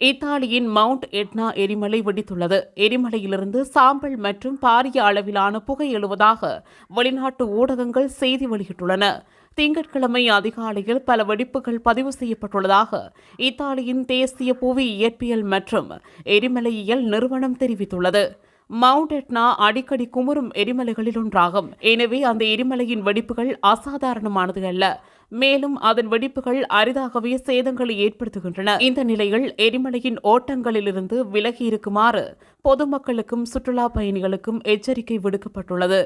இத்தாலியின் mount Etna எரிமலை வெடித்துள்ளது. எரிமலையிலிருந்து சாம்பல் மற்றும் பாரிய அளவிலான புகை எழுவதாக வெளிநாட்டு ஊடகங்கள் செய்தி வெளியிட்டுள்ளன. திங்கட்கிழமை அதிகாலையில் பல வெடிப்புகள் பதிவு செய்யப்பட்டுள்ளதாக இத்தாலியின் தேசிய புவி இயற்பியல் மற்றும் எரிமலையியல் நிறுவனம் தெரிவித்துள்ளது. மவுண்ட் எட்னா அடிக்கடி குமரும் எரிமலைகளில் ஒன்றாகும் எனவே அந்த எரிமலையின் வெடிப்புகள் அசாதாரணமானது அல்ல மேலும் அதன் வெடிப்புகள் அரிதாகவே சேதங்களை ஏற்படுத்துகின்றன இந்த நிலையில் எரிமலையின் ஓட்டங்களிலிருந்து விலகி இருக்குமாறு பொதுமக்களுக்கும் சுற்றுலா பயணிகளுக்கும் எச்சரிக்கை விடுக்கப்பட்டுள்ளது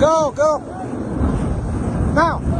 Go, go. Now.